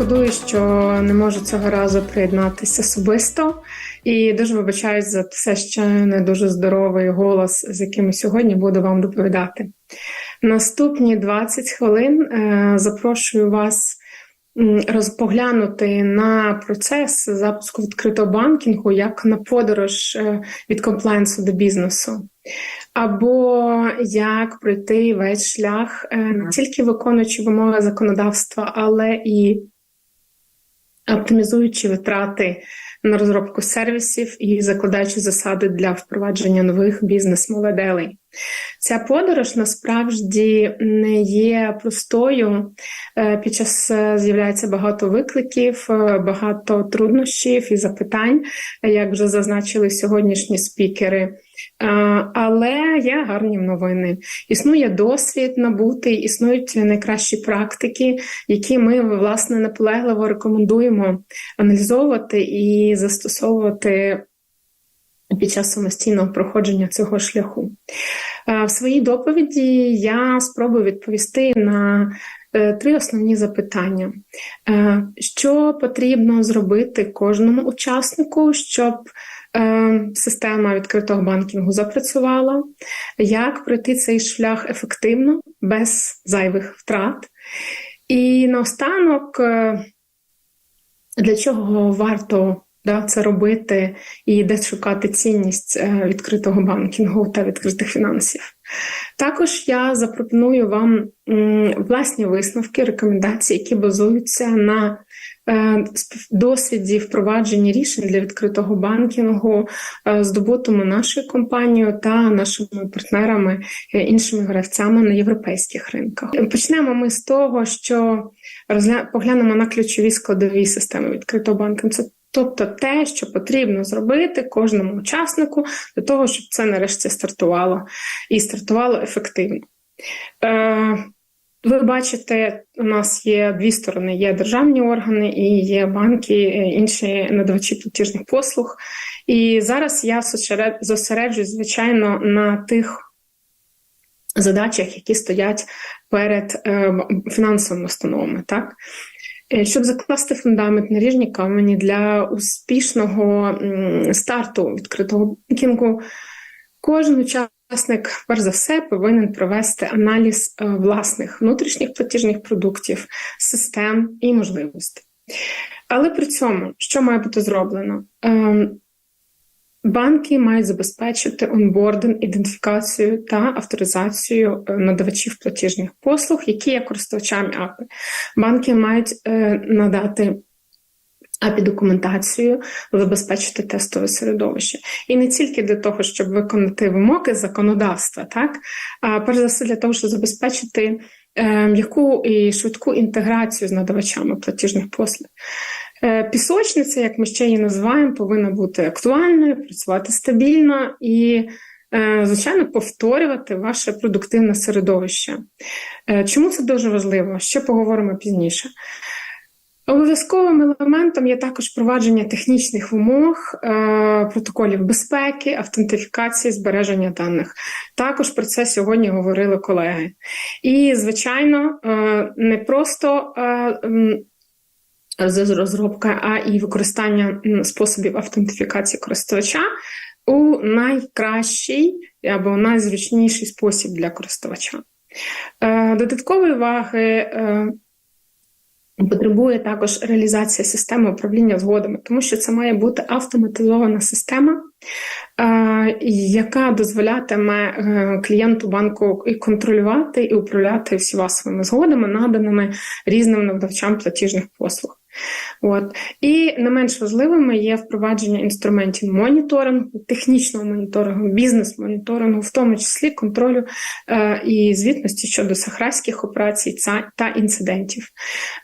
Шкодую, що не можу цього разу приєднатися особисто, і дуже вибачаюсь за все ще не дуже здоровий голос, з яким сьогодні буду вам доповідати. Наступні 20 хвилин е, запрошую вас розпоглянути на процес запуску відкритого банкінгу як на подорож е, від комплайнсу до бізнесу. Або як пройти весь шлях, е, не тільки виконуючи вимоги законодавства, але і оптимізуючи витрати на розробку сервісів і закладаючи засади для впровадження нових бізнес-моделей. Ця подорож насправді не є простою. Е, Під час е, з'являється багато викликів, е, багато труднощів і запитань, як вже зазначили сьогоднішні спікери. Але є гарні новини. Існує досвід набутий, існують найкращі практики, які ми власне наполегливо рекомендуємо аналізовувати і застосовувати під час самостійного проходження цього шляху. Е, В своїй доповіді я спробую відповісти на е, три основні запитання: Е, що потрібно зробити кожному учаснику, щоб система відкритого банкінгу запрацювала, як пройти цей шлях ефективно, без зайвих втрат. І наостанок, для чого варто да, це робити і де шукати цінність е, відкритого банкінгу та відкритих фінансів. Також я запропоную вам власні висновки, рекомендації, які базуються на е, досвіді впровадження рішень для відкритого банкінгу, е, здобутому нашою компанією та нашими партнерами, іншими гравцями на європейських ринках. Почнемо ми з того, що поглянемо на ключові складові системи відкритого банкінгу. Це Тобто те, що потрібно зробити кожному учаснику для того, щоб це нарешті стартувало і стартувало ефективно. Е, ви бачите, у нас є дві сторони: є державні органи і є банки, е, інші надавачі платіжних послуг. І зараз я зосере- зосереджуюсь, звичайно, на тих задачах, які стоять перед е, фінансовими установами. Так? Е, Щоб закласти фундамент наріжні камені для успішного старту відкритого банкінгу, кожен учасник, перш за все, повинен провести аналіз е, власних внутрішніх платіжних продуктів, систем і можливостей. Але при цьому, що має бути зроблено? Ем, Банки мають забезпечити онбординг, ідентифікацію та авторизацію е, надавачів платіжних послуг, які є користувачами АПИ. Банки мають е, надати API документацію, забезпечити тестове середовище. І не тільки для того, щоб виконати вимоги законодавства, так а перш за все для того, щоб забезпечити м'яку і швидку інтеграцію з надавачами платіжних послуг. Е, Пісочниця, як ми ще її називаємо, повинна бути актуальною, працювати стабільно і, е, звичайно, повторювати ваше продуктивне середовище. Е, Чому це дуже важливо? Ще поговоримо пізніше. Обов'язковим елементом є також впровадження технічних вимог, протоколів безпеки, автентифікації, збереження даних. Також про це сьогодні говорили колеги. І, звичайно, не просто з- розробка, а і використання способів автентифікації користувача у найкращий або найзручніший спосіб для користувача. Е, Додаткової уваги е, потребує також реалізація системи управління згодами, тому що це має бути автоматизована система, е, яка дозволятиме клієнту банку і контролювати і управляти всіма своїми згодами, наданими різним надавачам платіжних послуг. От. І не менш важливими є впровадження інструментів моніторингу, технічного моніторингу, бізнес-моніторингу, в тому числі контролю е, і звітності щодо сахрайських операцій та, інцидентів.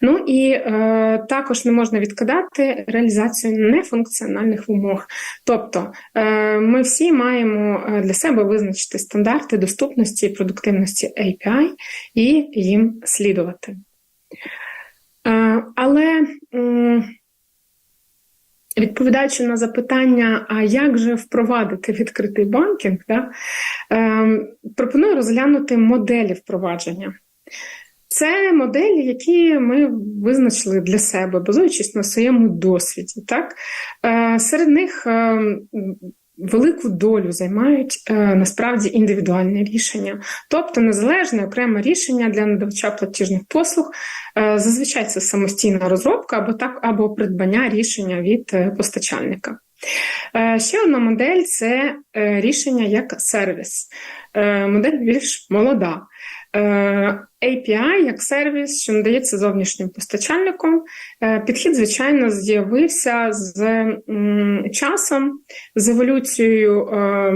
Ну і е, також не можна відкидати реалізацію нефункціональних вимог. Тобто е, ми всі маємо е, для себе визначити стандарти доступності і продуктивності API і їм слідувати. Але відповідаючи на запитання, а як же впровадити відкритий банкінг, да, е, пропоную розглянути моделі впровадження. Це моделі, які ми визначили для себе, базуючись на своєму досвіді. Так? Е, серед них е, велику долю займають е, насправді індивідуальні рішення, тобто незалежне окреме рішення для надавача платіжних послуг. Зазвичай це самостійна розробка або так, або придбання рішення від постачальника. Ще одна модель це рішення як сервіс. Модель більш молода. Е, API як сервіс, що надається зовнішнім постачальником. Е, підхід, звичайно, з'явився з часом, з еволюцією е,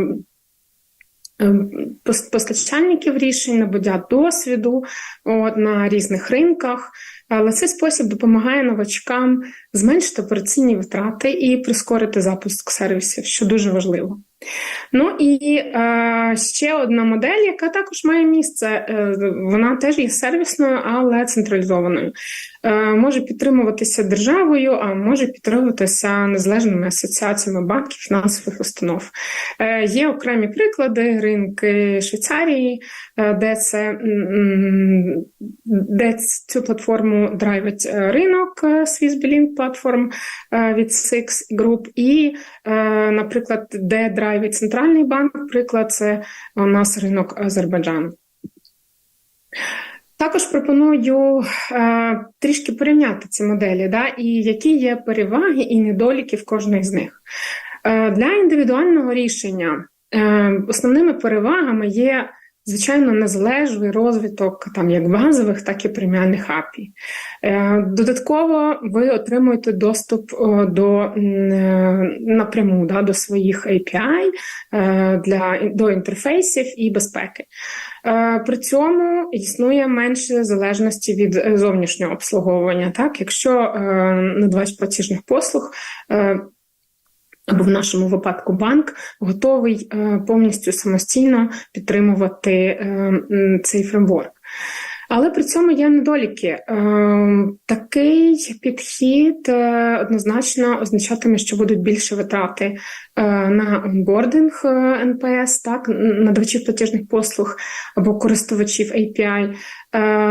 постачальників рішень, набуття досвіду от, на різних ринках. Але цей спосіб допомагає новачкам зменшити операційні витрати і прискорити запуск сервісів, що дуже важливо. Ну і е, ще одна модель, яка також має місце, е, вона теж є сервісною, але централізованою. Е, Може підтримуватися державою, а може підтримуватися незалежними асоціаціями банків, фінансових установ. Е, Є окремі приклади ринки Швейцарії, е, де це де цю платформу драйвить е, ринок е, Swiss Billing Platform від Six Group, і, наприклад, де драйвить драйвить центральний банк, приклад це у нас ринок Азербайджану. Також пропоную е, трішки порівняти ці моделі, да, і які є переваги і недоліки в кожної з них. Е, Для індивідуального рішення е, основними перевагами є Звичайно, незалежний розвиток там як базових, так і преміальних API. Е, додатково ви отримуєте доступ до е, напряму да, до своїх API е, для до інтерфейсів і безпеки. При цьому існує менше залежності від зовнішнього обслуговування. Так, Якщо надавач платіжних послуг або в нашому випадку банк готовий е, повністю самостійно підтримувати е, цей фреймворк. Але при цьому є недоліки. Е, такий підхід однозначно означатиме, що будуть більше витрати на онбординг НПС, так, надавачів платіжних послуг або користувачів API,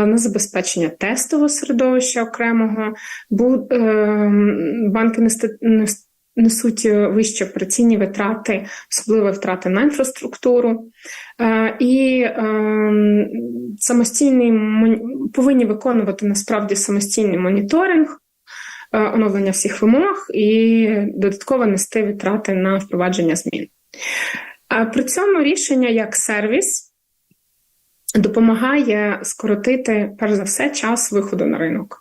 на забезпечення тестового середовища окремого, банки не несуть е, вищі операційні витрати, особливо втрати на інфраструктуру, е, і ем, самостійний повинні виконувати насправді самостійний моніторинг. Е, оновлення всіх вимог і додатково нести витрати на впровадження змін. При цьому рішення як сервіс Допомагає скоротити, перш за все, час виходу на ринок,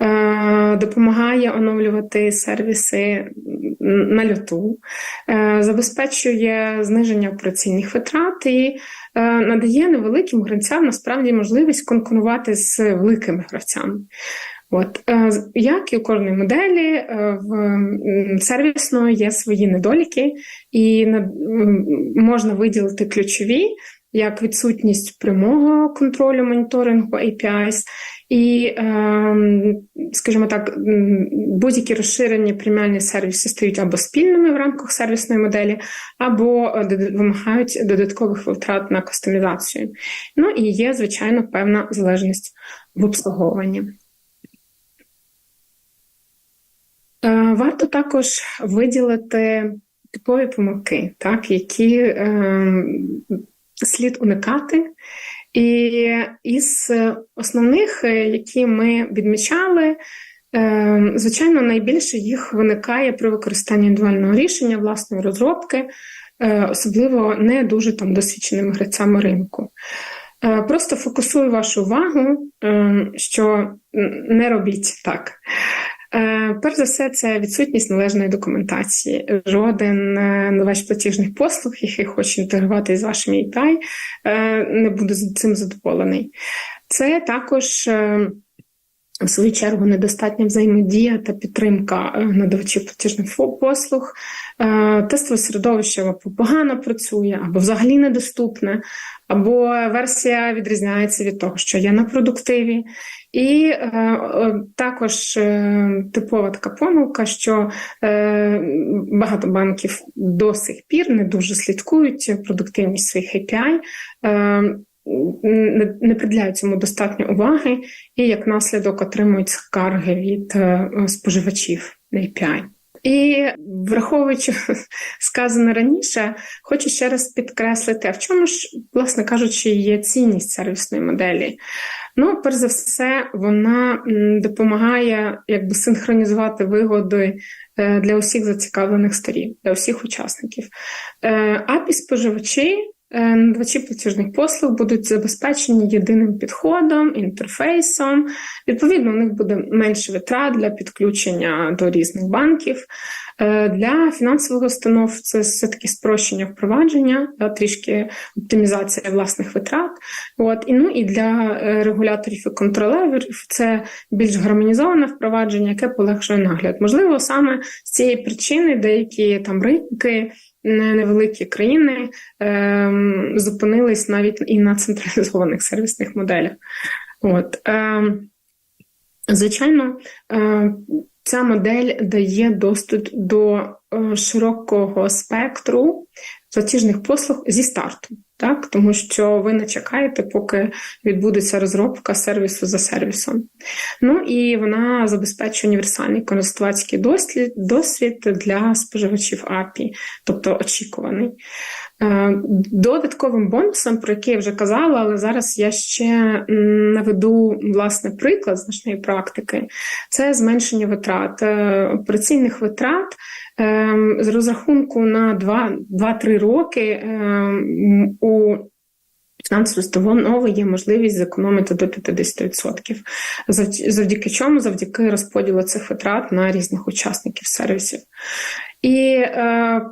е, допомагає оновлювати сервіси на льоту, е, забезпечує зниження операційних витрат і е, надає невеликим гравцям насправді можливість конкурувати з великими гравцями. От як і у кожної моделі в сервісної є свої недоліки, і можна виділити ключові як відсутність прямого контролю моніторингу APIs, і, ем, скажімо так, будь-які розширені преміальні сервіси стають або спільними в рамках сервісної моделі, або е, вимагають додаткових витрат на кастомізацію. Ну і є, звичайно, певна залежність в обслуговуванні. Е, варто також виділити типові помилки, так, які е, слід уникати. І із основних, е, які ми відмічали, е, звичайно, найбільше їх виникає при використанні індивідуального рішення власної розробки, е, особливо не дуже там досвідченими гравцями ринку. Просто фокусую вашу увагу, що не робіть так. Е, перш за все, це відсутність належної документації. Жоден е, ваш платіжних послуг, який хоче інтегрувати з вашим API, е, не буде цим задоволений. Це також. В свою чергу недостатня взаємодія та підтримка надавачів платіжних послуг, тестове середовище погано працює, або взагалі недоступне, або версія відрізняється від того, що є на продуктиві. І е, також е, типова така помилка, що е, багато банків до сих пір не дуже слідкують продуктивність своїх API. Е, не, приділяють цьому достатньо уваги і як наслідок отримують скарги від е, споживачів API. І враховуючи сказане раніше, хочу ще раз підкреслити, а в чому ж, власне кажучи, є цінність сервісної моделі. Ну, перш за все, вона допомагає якби синхронізувати вигоди е, для усіх зацікавлених сторін, для усіх учасників. API споживачі Е, надавачі платіжних послуг будуть забезпечені єдиним підходом, інтерфейсом. Відповідно, у них буде менше витрат для підключення до різних банків. Е, для фінансових установ це все-таки спрощення впровадження, трішки оптимізація власних витрат. От. І, ну, і для е, регуляторів і контролерів це більш гармонізоване впровадження, яке полегшує нагляд. Можливо, саме з цієї причини деякі там ринки невеликі країни ем, зупинились навіть і на централізованих сервісних моделях. От. ем, Звичайно, ем, ця модель дає доступ до е, широкого спектру платіжних послуг зі старту так тому що ви не чекаєте, поки відбудеться розробка сервісу за сервісом. Ну і вона забезпечує універсальний користувацький досвід, досвід для споживачів API, тобто очікуваний. Е, додатковим бонусом, про який я вже казала, але зараз я ще наведу власне приклад значної практики, це зменшення витрат, е, операційних витрат. Ем, з розрахунку на 2-3 роки ем, у фінансової установи є можливість зекономити до 50%. Завдяки чому? Завдяки розподілу цих витрат на різних учасників сервісів. І е,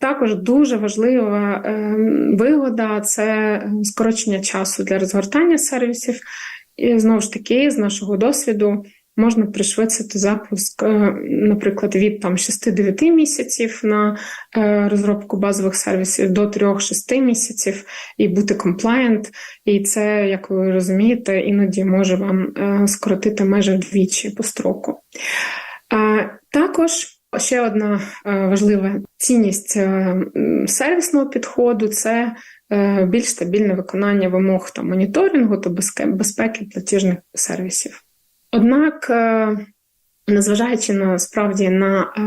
також дуже важлива е, вигода це скорочення часу для розгортання сервісів. І знову ж таки, з нашого досвіду можна пришвидшити запуск, е, наприклад, від там 6-9 місяців на е, розробку базових сервісів до 3-6 місяців і бути комплаєнт. І це, як ви розумієте, іноді може вам е, скоротити майже вдвічі по строку. Також ще одна важлива цінність сервісного підходу це більш стабільне виконання вимог та моніторингу та безпеки платіжних сервісів. Однак, е, незважаючи насправді на е,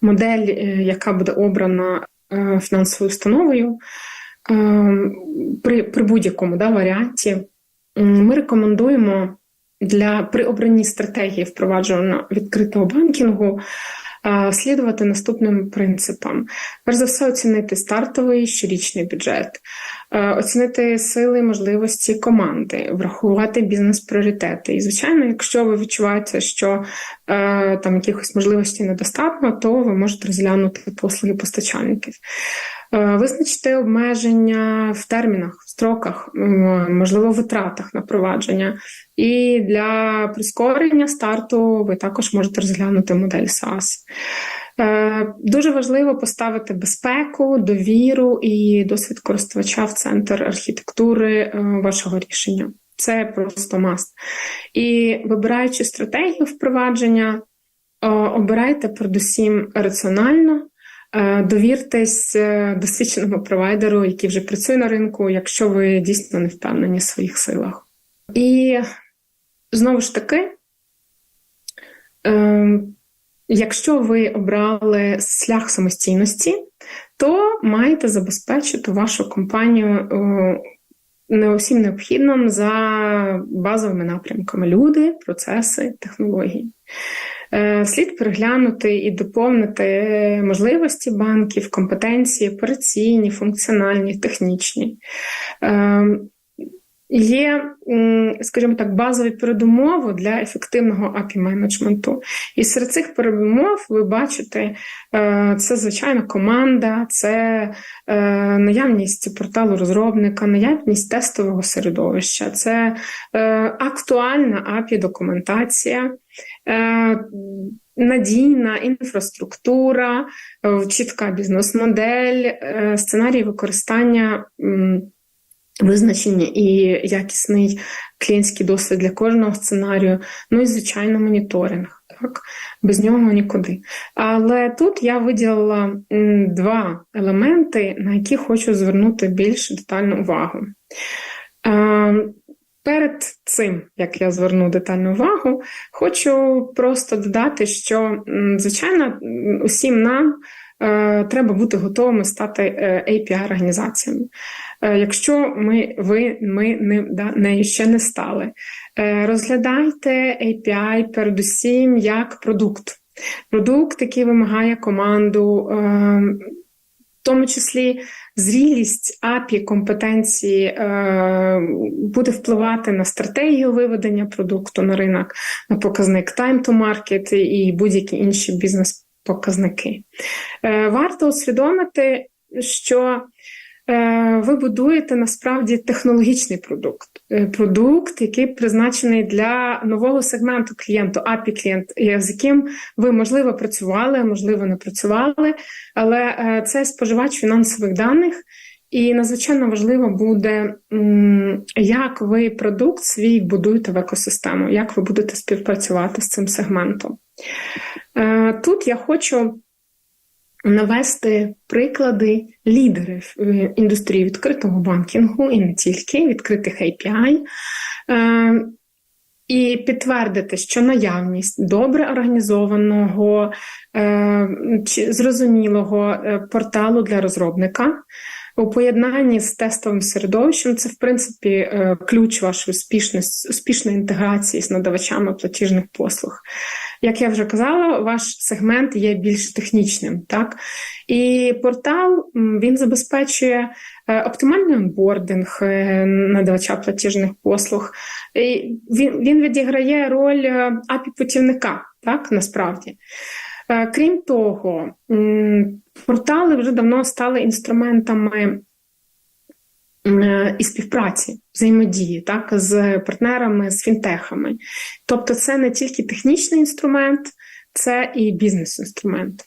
модель, е, яка буде обрана фінансовою установою, при при будь-якому да, варіанті, ми рекомендуємо для при обранні стратегії впровадження відкритого банкінгу слідувати наступним принципам: перш за все, оцінити стартовий щорічний бюджет, оцінити сили і можливості команди, врахувати бізнес-пріоритети. І, звичайно, якщо ви відчуваєте, що там якихось можливостей недостатньо, то ви можете розглянути послуги постачальників. Визначити обмеження в термінах, в строках, можливо, витратах на провадження. І для прискорення старту ви також можете розглянути модель SaaS. Е, дуже важливо поставити безпеку, довіру і досвід користувача в центр архітектури е, вашого рішення. Це просто маст. І вибираючи стратегію впровадження, обирайте передусім раціонально. Е, довіртесь досвідченому провайдеру, який вже працює на ринку, якщо ви дійсно не впевнені в своїх силах. І знову ж таки, ем, якщо ви обрали шлях самостійності, то маєте забезпечити вашу компанію е, не усім необхідним за базовими напрямками люди, процеси, технології. Е, слід переглянути і доповнити можливості банків, компетенції, операційні, функціональні, технічні. Є, скажімо так, базові передумови для ефективного api менеджменту. І серед цих передумов ви бачите, е, це звичайно команда, це е, наявність порталу розробника, наявність тестового середовища, це е, актуальна api документація. Надійна інфраструктура, чітка бізнес-модель, сценарій використання Визначення і якісний клієнтський досвід для кожного сценарію, ну і, звичайно, моніторинг. Так? Без нього нікуди. Але тут я виділила два елементи, на які хочу звернути більш детальну увагу. Е, Перед цим, як я зверну детальну увагу, хочу просто додати, що, звичайно, усім нам е, треба бути готовими стати е, API-організаціями. Е, якщо ми, ви, ми не, да, нею ще не стали, е, розглядайте API передусім як продукт. Продукт, який вимагає команду, е, в тому числі зрілість API компетенції е, буде впливати на стратегію виведення продукту на ринок, на показник time to market і будь-які інші бізнес-показники. Варто усвідомити, що ви будуєте насправді технологічний продукт, е, продукт, який призначений для нового сегменту клієнту, API клієнт, з яким ви можливо працювали, можливо, не працювали, але е, це споживач фінансових даних. І надзвичайно важливо буде, як ви продукт свій будуєте в екосистему, як ви будете співпрацювати з цим сегментом. Тут я хочу навести приклади лідерів е, індустрії відкритого банкінгу і не тільки відкритих API. Е, і підтвердити, що наявність добре організованого, е, зрозумілого порталу для розробника у поєднанні з тестовим середовищем це, в принципі, ключ вашої успішної інтеграції з надавачами платіжних послуг. Як я вже казала, ваш сегмент є більш технічним, так? І портал він забезпечує е, оптимальний онбординг е, надавача платіжних послуг. І Він він відіграє роль е, так, насправді. Крім того, портали вже давно стали інструментами і співпраці, взаємодії так, з партнерами, з фінтехами. Тобто, це не тільки технічний інструмент, це і бізнес-інструмент.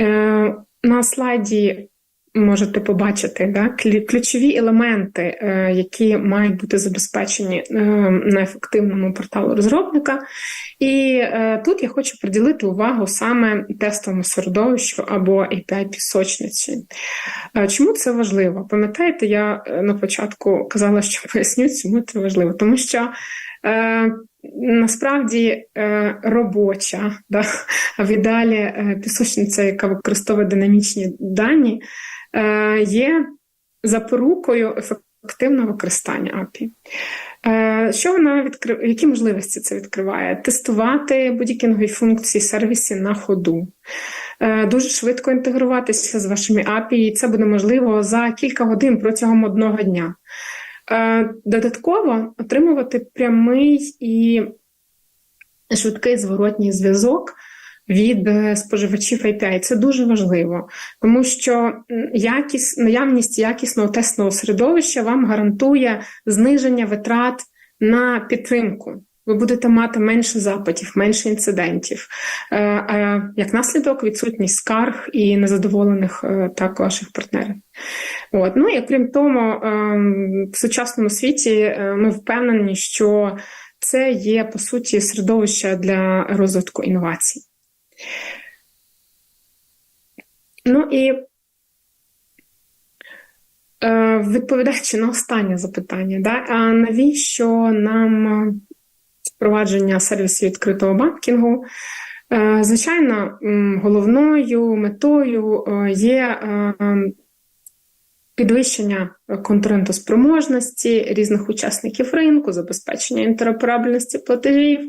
Е, на слайді можете побачити да, ключові елементи, е, які мають бути забезпечені е, на ефективному порталу розробника. І е, тут я хочу приділити увагу саме тестовому середовищу або api пісочниці. Чому це важливо? Пам'ятаєте, я на початку казала, що поясню, чому це важливо, тому що. Насправді робоча, да, в ідеалі пісочниця, яка використовує динамічні дані, є запорукою ефективного використання API. Е, що вона відкриває? Які можливості це відкриває? Тестувати будь-які нові функції сервісі на ходу, е, дуже швидко інтегруватися з вашими API, і це буде можливо за кілька годин протягом одного дня. Додатково отримувати прямий і швидкий зворотній зв'язок від е, споживачів API. Це дуже важливо, тому що якість, наявність якісного тестового середовища вам гарантує зниження витрат на підтримку. Ви будете мати менше запитів, менше інцидентів, е, як наслідок, відсутність скарг і незадоволених е, так ваших партнерів. От. Ну і крім того, в сучасному світі ми впевнені, що це є по суті середовище для розвитку інновацій. Ну і е, відповідаючи на останнє запитання, да, а навіщо нам впровадження сервісів відкритого банкінгу? Е, звичайно, головною метою е, є підвищення конкурентоспроможності різних учасників ринку, забезпечення інтероперабельності платежів.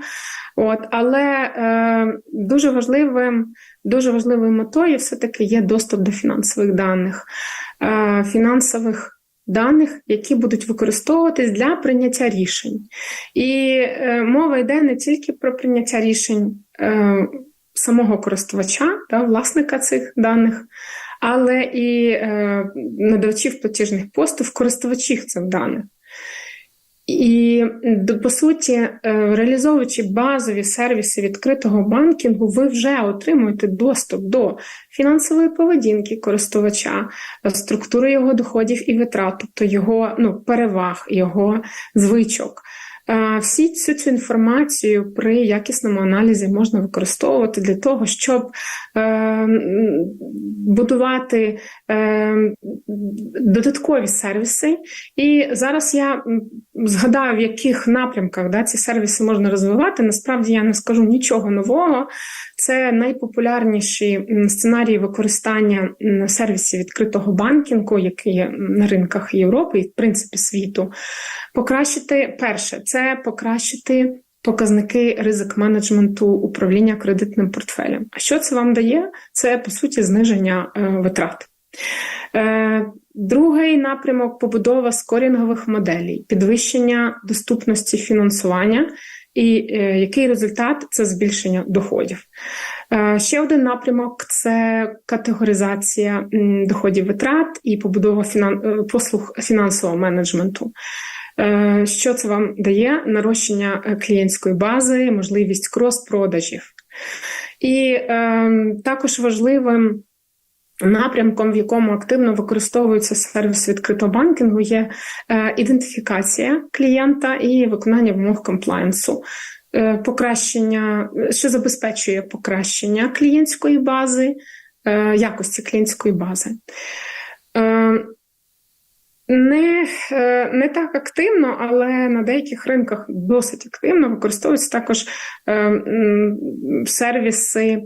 От, Але е, дуже важливим, дуже важливою метою все-таки є доступ до фінансових даних, е, фінансових даних, які будуть використовуватись для прийняття рішень. І е, мова йде не тільки про прийняття рішень е, самого користувача, да, власника цих даних, але і е, надавачів платіжних постів, користувачів цих даних. І по суті, е, реалізовуючи базові сервіси відкритого банкінгу, ви вже отримуєте доступ до фінансової поведінки користувача, структури його доходів і витрат, тобто його ну, переваг, його звичок. Е, всі цю цю інформацію при якісному аналізі можна використовувати для того, щоб е, будувати е, додаткові сервіси. І зараз я згадаю, в яких напрямках да, ці сервіси можна розвивати. Насправді я не скажу нічого нового. Це найпопулярніші сценарії використання сервісів відкритого банкінгу, які є на ринках Європи і в принципі світу. Покращити перше це покращити показники ризик менеджменту управління кредитним портфелем. А що це вам дає? Це по суті зниження е, витрат. Е, другий напрямок побудова скорінгових моделей, підвищення доступності фінансування. І е, який результат це збільшення доходів. Ще один напрямок це категоризація доходів витрат і побудова послуг фінансового менеджменту. Е, що це вам дає? Нарощення е, клієнтської бази, можливість крос-продажів. І е, також важливим напрямком, в якому активно використовується сервіс відкритого банкінгу, є е, ідентифікація клієнта і виконання вимог комплайнсу. Е, покращення, що забезпечує покращення клієнтської бази, е, якості клієнтської бази. Е, не не так активно, але на деяких ринках досить активно використовуються також сервіси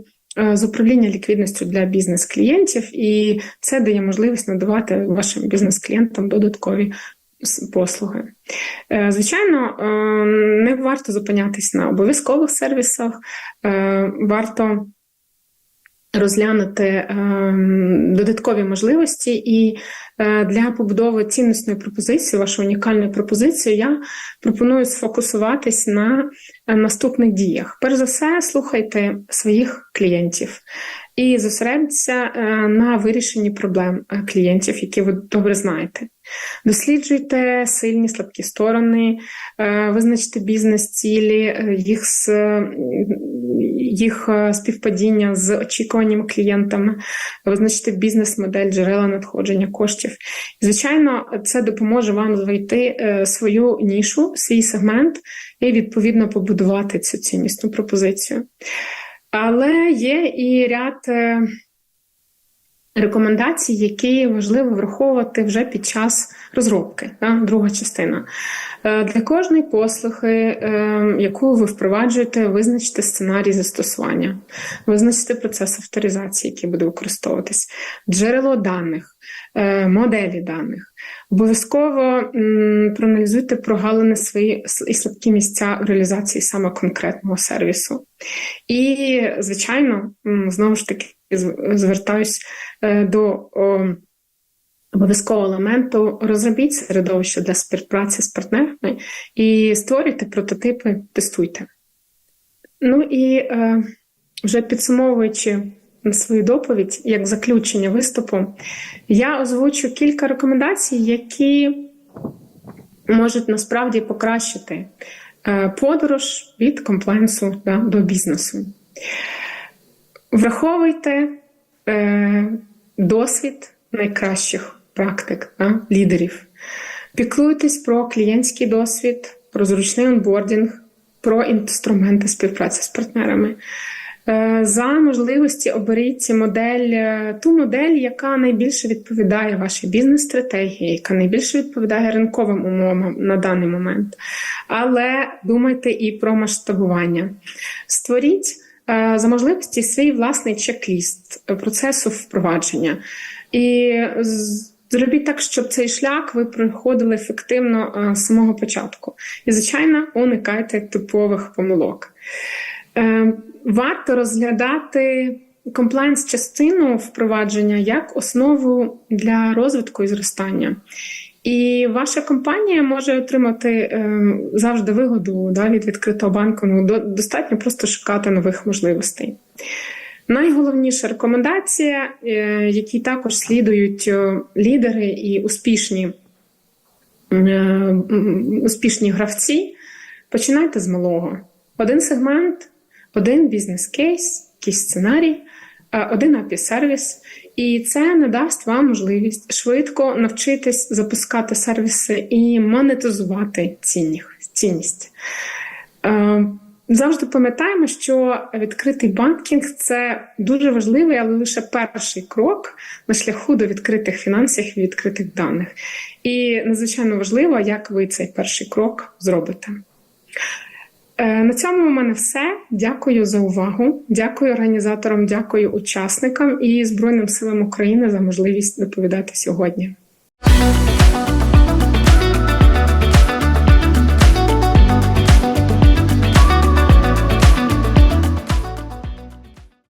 з управління ліквідністю для бізнес-клієнтів, і це дає можливість надавати вашим бізнес-клієнтам додаткові послуги. Е, звичайно, е, не варто зупинятись на обов'язкових сервісах, е, варто розглянути додаткові можливості, і для побудови цінностної пропозиції, вашої унікальної пропозиції, я пропоную сфокусуватись на наступних діях. Перш за все, слухайте своїх клієнтів і зосередьтеся е, на вирішенні проблем е, клієнтів, які ви добре знаєте. Досліджуйте сильні слабкі сторони, е, визначте бізнес-цілі, їх їх співпадіння з очікуваннями клієнтами, визначте бізнес-модель, джерела надходження коштів. Звичайно, це допоможе вам знайти свою нішу, свій сегмент і відповідно побудувати цю ціннісну пропозицію. Але є і ряд е, рекомендацій, які важливо враховувати вже під час розробки, да, друга частина. Е, для кожної послуги, е, яку ви впроваджуєте, визначте сценарій застосування, визначте процес авторизації, який буде використовуватись, джерело даних, моделі даних. Обов'язково проаналізуйте прогалини свої і слабкі місця в реалізації саме конкретного сервісу. І, звичайно, знову ж таки звертаюсь е, до обов'язкового елементу розробіть середовище для співпраці з партнерами і створюйте прототипи, тестуйте. Ну і е, вже підсумовуючи свою доповідь як заключення виступу, я озвучу кілька рекомендацій, які можуть насправді покращити е, подорож від комплайнсу да, до бізнесу. Враховуйте е, досвід найкращих практик да, лідерів. Піклуйтесь про клієнтський досвід, про зручний онбордінг, про інструменти співпраці з партнерами. Е, за можливості оберіть модель, е, ту модель, яка найбільше відповідає вашій бізнес-стратегії, яка найбільше відповідає ринковим умовам на даний момент. Але думайте і про масштабування. Створіть е, за можливості свій власний чек-ліст процесу впровадження. І Зробіть так, щоб цей шлях ви проходили ефективно з самого початку. І, звичайно, уникайте типових помилок. Е, варто розглядати комплайнс частину впровадження як основу для розвитку і зростання. І ваша компанія може отримати е, завжди вигоду да, від відкритого банку. Ну, достатньо просто шукати нових можливостей. Найголовніша рекомендація, е, які також слідують лідери і успішні, успішні гравці, починайте з малого. Один сегмент один бізнес-кейс, якийсь сценарій, е, один API-сервіс, і це надасть вам можливість швидко навчитись запускати сервіси і монетизувати цінність. Е, Завжди пам'ятаємо, що відкритий банкінг це дуже важливий, але лише перший крок на шляху до відкритих фінансів і відкритих даних. І надзвичайно важливо, як ви цей перший крок зробите. Е, На цьому у мене все. Дякую за увагу. Дякую організаторам, дякую учасникам і Збройним силам України за можливість доповідати сьогодні.